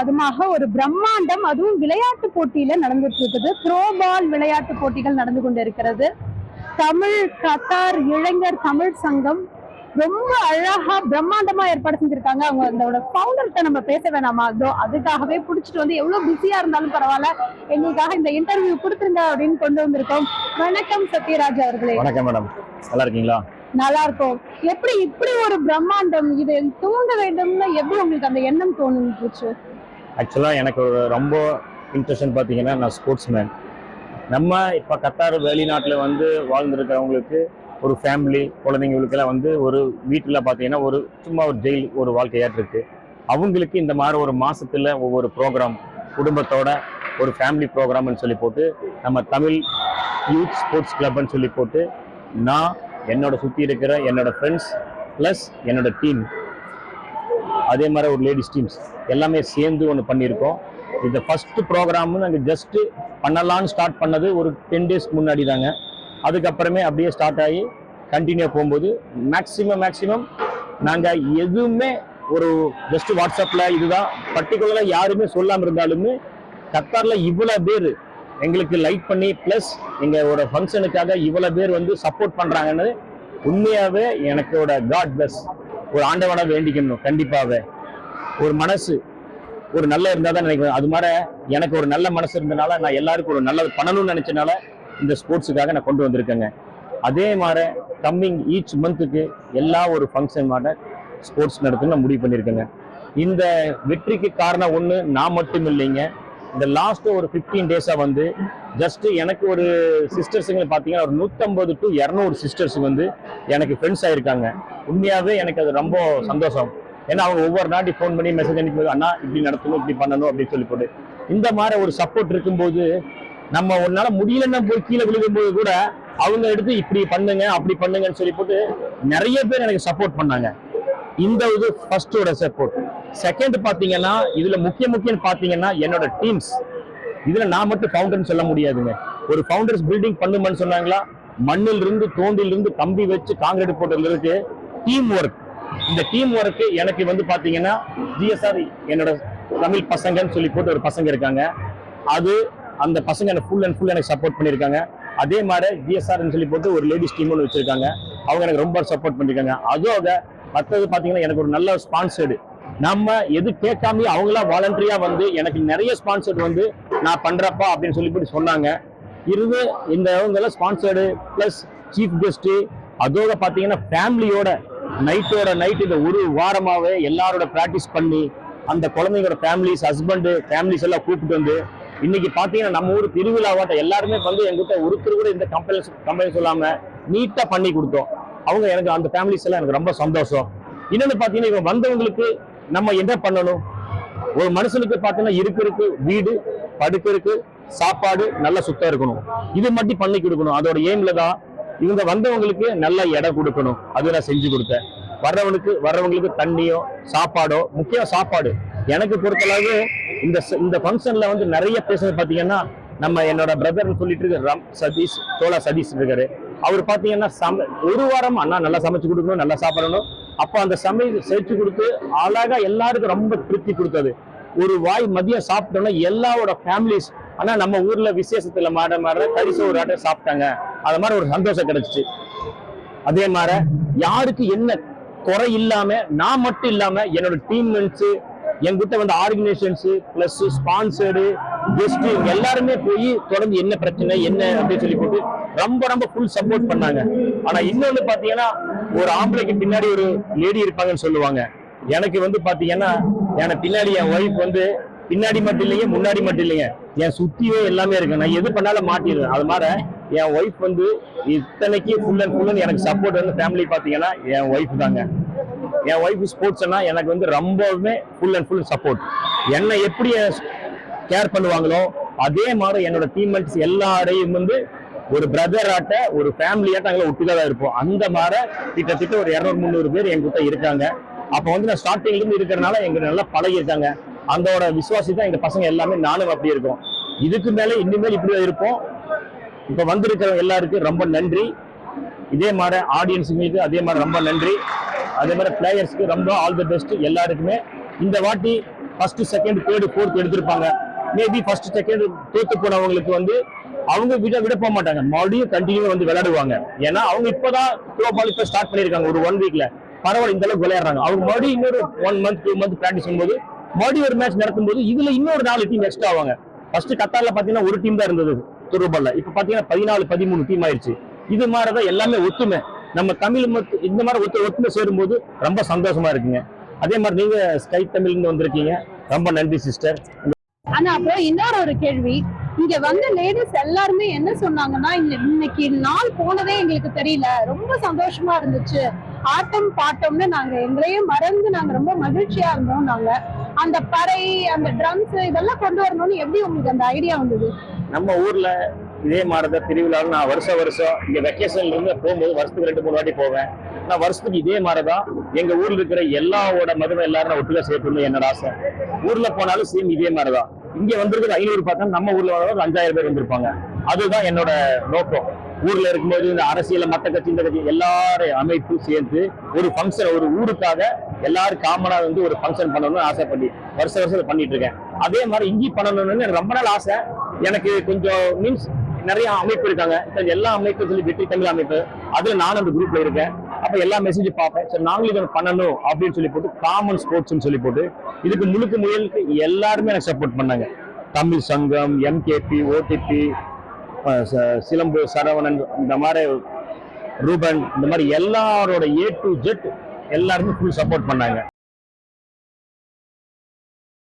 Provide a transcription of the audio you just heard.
மாதமாக ஒரு பிரம்மாண்டம் அதுவும் விளையாட்டு போட்டியில நடந்துட்டு இருக்குது. த்ரோ பால் விளையாட்டு போட்டிகள் நடந்து கொண்டிருக்கிறது தமிழ் கத்தார் இளைஞர் தமிழ் சங்கம் ரொம்ப அழகா பிரம்மாண்டமா ஏற்பாடு செஞ்சிருக்காங்க. அவங்க அதோட ஃபவுண்டர்கிட்ட நம்ம பேச வேணாமா? அதோ அதுக்காகவே புடிச்சிட்டு வந்து எவ்வளவு பிஸியா இருந்தாலும் பரவாயில்ல. எங்களுக்காக இந்த இன்டர்வியூ கொடுத்துருங்க அப்படின்னு கொண்டு வந்திருக்கோம். வணக்கம் சத்யராஜ் அவர்களே. வணக்கம் மேடம் நல்லா இருக்கீங்களா? நல்லா இருக்கும். எப்படி இப்படி ஒரு பிரம்மாண்டம் இது தூங்க வேண்டும்னு எப்படி உங்களுக்கு அந்த எண்ணம் தோணுச்சு ஆக்சுவலாக எனக்கு ஒரு ரொம்ப இன்ட்ரெஸ்ட்னு பார்த்தீங்கன்னா நான் ஸ்போர்ட்ஸ் மேன் நம்ம இப்போ கத்தார் வெளிநாட்டில் வந்து வாழ்ந்துருக்கிறவங்களுக்கு ஒரு ஃபேமிலி குழந்தைங்களுக்கெல்லாம் வந்து ஒரு வீட்டில் பார்த்தீங்கன்னா ஒரு சும்மா ஒரு ஜெயில் ஒரு வாழ்க்கையாட்டிருக்கு அவங்களுக்கு இந்த மாதிரி ஒரு மாதத்தில் ஒவ்வொரு ப்ரோக்ராம் குடும்பத்தோட ஒரு ஃபேமிலி ப்ரோக்ராம்னு சொல்லி போட்டு நம்ம தமிழ் யூத் ஸ்போர்ட்ஸ் கிளப்னு சொல்லி போட்டு நான் என்னோட சுற்றி இருக்கிற என்னோட ஃப்ரெண்ட்ஸ் ப்ளஸ் என்னோட டீம் அதே மாதிரி ஒரு லேடிஸ் டீம்ஸ் எல்லாமே சேர்ந்து ஒன்று பண்ணியிருக்கோம். இந்த ஃபர்ஸ்ட் ப்ரோக்ராம் நாங்கள் ஜஸ்ட்டு பண்ணலான்னு ஸ்டார்ட் பண்ணது ஒரு டென் டேஸ்க்கு முன்னாடி தாங்க அதுக்கப்புறமே அப்படியே ஸ்டார்ட் ஆகி கண்டினியூ போகும்போது மேக்ஸிமம் மேக்ஸிமம் நாங்கள் எதுவுமே ஒரு ஜஸ்ட் வாட்ஸ்அப்பில் இதுதான். பர்டிகுலராக யாருமே சொல்லாமல் இருந்தாலுமே கத்தாரில் இவ்வளோ பேர் எங்களுக்கு லைக் பண்ணி ப்ளஸ் எங்களோட ஃபங்க்ஷனுக்காக இவ்வளோ பேர் வந்து சப்போர்ட் பண்ணுறாங்கன்னு உண்மையாகவே எனக்கோட காட் பெஸ்ட் ஒரு ஆண்டவனை வேண்டிக்கணும் கண்டிப்பாகவே ஒரு மனசு ஒரு நல்ல இருந்தால் தான் நினைக்கிறேன் அது மாதிரி எனக்கு ஒரு நல்ல மனசு இருந்தனால நான் எல்லாருக்கும் ஒரு நல்லது பண்ணணும்னு நினைச்சனால இந்த ஸ்போர்ட்ஸுக்காக நான் கொண்டு வந்திருக்கேங்க. அதே மாதிரி கம்மிங் ஈச் மந்த்துக்கு எல்லா ஒரு ஃபங்க்ஷன் மாதிரி ஸ்போர்ட்ஸ் நடத்துன்னு நான் முடிவு பண்ணியிருக்கேங்க. இந்த வெற்றிக்கு காரணம் ஒன்று நான் மட்டும் இல்லைங்க. இந்த லாஸ்ட் ஒரு ஃபிஃப்டீன் டேஸாக வந்து ஜஸ்ட் எனக்கு ஒரு சிஸ்டர்ஸுங்க பார்த்தீங்கன்னா ஒரு நூற்றம்பது டு இரநூறு சிஸ்டர்ஸ் வந்து எனக்கு ஃப்ரெண்ட்ஸ் ஆயிருக்காங்க. உண்மையாகவே எனக்கு அது ரொம்ப சந்தோஷம். ஏன்னா அவங்க ஒவ்வொரு நாட்டி ஃபோன் பண்ணி மெசேஜ் அனுப்பி அண்ணா இப்படி நடத்தணும் இப்படி பண்ணணும் அப்படின்னு சொல்லி போட்டு. இந்த மாதிரி ஒரு சப்போர்ட் இருக்கும்போது நம்ம ஒரு நாள் முடியலன்னா போய் கீழே விழுகும்போது கூட அவங்க எடுத்து இப்படி பண்ணுங்க அப்படி பண்ணுங்கன்னு சொல்லி போட்டு நிறைய பேர் எனக்கு சப்போர்ட் பண்ணாங்க. இந்த இது ஃபர்ஸ்டோட சப்போர்ட் செகண்ட் பார்த்தீங்கன்னா இதுல முக்கிய முக்கியம் பார்த்தீங்கன்னா என்னோட டீம்ஸ் இதுல நான் மட்டும் ஃபவுண்டர்னு சொல்ல முடியாதுங்க. ஒரு ஃபவுண்டர்ஸ் பில்டிங் பண்ணுமான்னு சொன்னாங்களா? மண்ணில் இருந்து தோண்டில் இருந்து கம்பி வச்சு காங்கிரீட் போட்டதுல இருக்கு டீம் ஒர்க் இந்த டீம் ஒர்க்கு எனக்கு வந்து பாத்தீங்கன்னா ஜிஎஸ்ஆர் என்னோட தமிழ் பசங்கன்னு சொல்லி போட்டு ஒரு பசங்க இருக்காங்க. அது அந்த பசங்க எனக்கு ஃபுல் அண்ட் ஃபுல் எனக்கு சப்போர்ட் பண்ணியிருக்காங்க. அதே மாதிரி ஜிஎஸ்ஆர்னு சொல்லி போட்டு ஒரு லேடிஸ் டீம் ஒன்று வச்சிருக்காங்க. அவங்க எனக்கு ரொம்ப சப்போர்ட் பண்ணியிருக்காங்க. அதோட மற்றது பார்த்தீங்கன்னா எனக்கு ஒரு நல்ல ஸ்பான்சர்டு நம்ம எது கேட்காம அவங்களா வாலண்டரியா வந்து எனக்கு நிறைய ஸ்பான்சர்ட் வந்து நான் பண்றப்பா அப்படின்னு சொல்லி சொன்னாங்க. இருந்து இந்த இவங்கெல்லாம் ஸ்பான்சர்டு பிளஸ் சீஃப் கெஸ்ட்டு அதோட பார்த்தீங்கன்னா ஃபேமிலியோட நைட்டோட நைட் இந்த ஒரு வாரமாகவே எல்லாரோட ப்ராக்டிஸ் பண்ணி அந்த குழந்தைங்களோட ஃபேமிலிஸ் ஹஸ்பண்டு ஃபேமிலிஸ் எல்லாம் கூப்பிட்டு வந்து இன்னைக்கு பார்த்தீங்கன்னா நம்ம ஊர் திருவிழாவாட்ட எல்லாருமே வந்து எங்கிட்ட ஒருத்தர் கூட இந்த கம்பெனி கம்பெனி சொல்லாமல் நீட்டாக பண்ணி கொடுத்தோம். அவங்க எனக்கு அந்த ஃபேமிலிஸ் எல்லாம் எனக்கு ரொம்ப சந்தோஷம். இன்னொன்று பார்த்தீங்கன்னா இவங்க வந்தவங்களுக்கு நம்ம என்ன பண்ணணும்? ஒரு மனுஷனுக்கு பார்த்தீங்கன்னா இருக்கிறதுக்கு வீடு படுக்கிறதுக்கு சாப்பாடு நல்லா சுத்தம் இருக்கணும். இது மட்டும் பண்ணி கொடுக்கணும். அதோட எய்ம்ல தான் இவங்க வந்தவங்களுக்கு நல்ல இடம் கொடுக்கணும். அது நான் செஞ்சு கொடுத்தேன். வர்றவனுக்கு வர்றவங்களுக்கு தண்ணியோ சாப்பாடோ முக்கியம் சாப்பாடு. எனக்கு பொறுத்தளவு இந்த இந்த ஃபங்க்ஷன்ல வந்து நிறைய பேசுறது பார்த்தீங்கன்னா நம்ம என்னோட பிரதர் சொல்லிட்டு இருக்க ரம் சதீஷ் தோலா சதீஷ் இருக்காரு. அவர் பார்த்தீங்கன்னா சம ஒரு வாரம் அண்ணா நல்லா சமைச்சு கொடுக்கணும் நல்லா சாப்பிடணும். அப்போ அந்த சமையல் செஞ்சு கொடுத்து அழகா எல்லாருக்கும் ரொம்ப திருப்தி கொடுத்தது. ஒரு வாய் மதியம் சாப்பிட்டோம்னா எல்லாரோட ஃபேமிலிஸ் ஆனா நம்ம ஊர்ல விசேஷத்துல மாற மாற ஒரு ஆட்டை சாப்பிட்டாங்க. அது மாதிரி ஒரு சந்தோஷம் கிடைச்சிச்சு. அதே மாதிரி யாருக்கு என்ன குறை இல்லாம நான் மட்டும் இல்லாம என்னோட டீம்மேட்ஸ் என்கிட்ட வந்து ஆர்கனைசேஷன்ஸு பிளஸ் ஸ்பான்சர்டு கெஸ்ட்டு எல்லாருமே போய் தொடர்ந்து என்ன பிரச்சனை என்ன அப்படின்னு சொல்லி போட்டு ரொம்ப ரொம்ப ஃபுல் சப்போர்ட் பண்ணாங்க. ஆனா இன்னொன்னு பாத்தீங்கன்னா ஒரு ஆம்பளைக்கு பின்னாடி ஒரு லேடி இருப்பாங்கன்னு சொல்லுவாங்க. எனக்கு வந்து பாத்தீங்கன்னா எனக்கு பின்னாடி என் ஒய்ஃப் வந்து பின்னாடி மட்டும் இல்லைங்க முன்னாடி மட்டும் இல்லைங்க. என் சுத்தியே எல்லாமே இருக்கு. நான் எது பண்ணாலும் மாட்டிடுவேன். அது மாதிரி என் ஒய்ஃப் வந்து இத்தனைக்கு ஃபுல் அண்ட் ஃபுல் எனக்கு சப்போர்ட் வந்து ஃபேமிலி பாத்தீங்கன்னா என் ஒய்ஃப் தாங்க. என் ஒய்ஃப் ஸ்போர்ட்ஸ்னா எனக்கு வந்து ரொம்பவுமே ஃபுல் அண்ட் ஃபுல் சப்போர்ட் என்னை எப்படி கேர் பண்ணுவாங்களோ அதே மாதிரி என்னோட டீம்மேட்ஸ் எல்லாரையும் வந்து ஒரு பிரதர் ஆட்ட ஒரு ஃபேமிலியாட்ட ஆட்ட அங்கே இருப்போம். அந்த மாதிரி கிட்டத்தட்ட ஒரு இரநூறு முந்நூறு பேர் எங்கிட்ட இருக்காங்க. அப்போ வந்து நான் ஸ்டார்டிங்லேருந்து இருக்கிறனால எங்க நல்லா பழகி இருக்காங்க அந்தோட விசுவாசி தான் எங்கள் பசங்க எல்லாமே நானும் அப்படி இருக்கோம். இதுக்கு மேலே இனிமேல் இப்படி இருப்போம். இப்போ வந்திருக்கிற எல்லாருக்கும் ரொம்ப நன்றி. இதே மாதிரி ஆடியன்ஸுங்களுக்கு அதே மாதிரி ரொம்ப நன்றி. அதே மாதிரி பிளேயர்ஸ்க்கு ரொம்ப ஆல் தி பெஸ்ட் எல்லாருக்குமே. இந்த வாட்டி ஃபர்ஸ்ட் செகண்ட் தேர்டு ஃபோர்த் எடுத்திருப்பாங்க. மேபி ஃபர்ஸ்ட் செகண்ட் தோத்து போனவங்களுக்கு வந்து அவங்க விட விட போக மாட்டாங்க. மறுபடியும் கண்டினியூ வந்து விளையாடுவாங்க. ஏன்னா அவங்க இப்பதான் ப்ரோ பால் இப்ப ஸ்டார்ட் பண்ணிருக்காங்க ஒரு ஒன் வீக்ல பரவாயில்ல இந்த அளவுக்கு விளையாடுறாங்க. அவங்க மறுபடியும் இன்னொரு one month two month practice பண்ணும்போது மறுபடியும் ஒரு மேட்ச் நடத்தும் போது இதுல இன்னொரு நாலு டீம் எக்ஸ்ட்ரா ஆவாங்க. ஃபர்ஸ்ட் கத்தார்ல பாத்தீங்கன்னா ஒரு டீம் தான் இருந்தது த்ரோ இப்ப பாத்தீங்கன்னா பதினாலு பதிமூணு டீம் ஆயிடுச்சு இது மாதிரிதான் எல்லாமே ஒத்துமை. நம்ம தமிழ் மத்- இந்த மாதிரி ஒத்து ஒத்துமை சேரும்போது ரொம்ப சந்தோஷமா இருக்குங்க. அதே மாதிரி நீங்க ஸ்கை தமிழ்ந்து வந்திருக்கீங்க. ரொம்ப நன்றி சிஸ்டர் ஆனா அப்புறம் இன்னொரு ஒரு கேள்வி. இங்க வந்த லேடிஸ் எல்லாருமே என்ன சொன்னாங்கன்னா இன்னைக்கு நாள் போனதே எங்களுக்கு தெரியல. ரொம்ப சந்தோஷமா இருந்துச்சு. ஆட்டம் பாட்டம்னு நாங்க எங்களையே மறந்து நாங்க ரொம்ப மகிழ்ச்சியா இருந்தோம் நாங்க. அந்த பறை அந்த ட்ரம்ஸ் இதெல்லாம் கொண்டு வரணும்னு எப்படி உங்களுக்கு அந்த ஐடியா வந்தது? நம்ம ஊர்ல இதே மாதிரிதான் திருவிழாவில் நான் வருஷம் வருஷம் இங்க வெக்கேஷன்ல இருந்து போகும்போது வருஷத்துக்கு ரெண்டு மூணு வாட்டி போவேன். நான் வருஷத்துக்கு இதே மாதிரிதான் எங்க ஊர்ல இருக்கிற எல்லாவோட மதுவை எல்லாரும் நான் ஒட்டுக்கா சேர்க்கணும் என்னோட ஆசை. ஊர்ல போனாலும் சேம் இதே மாதிரிதான். இங்க வந்திருக்கிற ஐநூறு பக்கம் நம்ம ஊர்ல வர அஞ்சாயிரம் பேர் வந்திருப்பாங்க. அதுதான் என்னோட நோக்கம். ஊர்ல இருக்கும்போது இந்த அரசியல மத்த கட்சி இந்த கட்சி எல்லாரையும் அமைப்பு சேர்ந்து ஒரு ஃபங்க்ஷன் ஒரு ஊருக்காக எல்லாரும் காமனா வந்து ஒரு ஃபங்க்ஷன் பண்ணணும்னு ஆசைப்படி வருஷ வருஷம் பண்ணிட்டு இருக்கேன் அதே மாதிரி இங்கி பண்ணணும்னு எனக்கு ரொம்ப நாள் ஆசை. எனக்கு கொஞ்சம் மீன்ஸ் நிறைய அமைப்பு இருக்காங்க. எல்லா அமைப்பும் சொல்லி வெற்றி தமிழ் அமைப்பு. அதுல நானும் அந்த குரூப்ல இருக்கேன். அப்போ எல்லா மெசேஜும் பார்ப்பேன். சரி நாங்களும் இதை பண்ணணும் அப்படின்னு சொல்லி போட்டு காமன் ஸ்போர்ட்ஸ்னு சொல்லி போட்டு இதுக்கு முழுக்க முயலுக்கு எல்லாருமே எனக்கு சப்போர்ட் பண்ணாங்க. தமிழ் சங்கம் எம்கேபி ஓடிபி சிலம்பு சரவணன் இந்த மாதிரி ரூபன் இந்த மாதிரி எல்லாரோட ஏ டு ஜெட் எல்லாருமே ஃபுல் சப்போர்ட் பண்ணாங்க.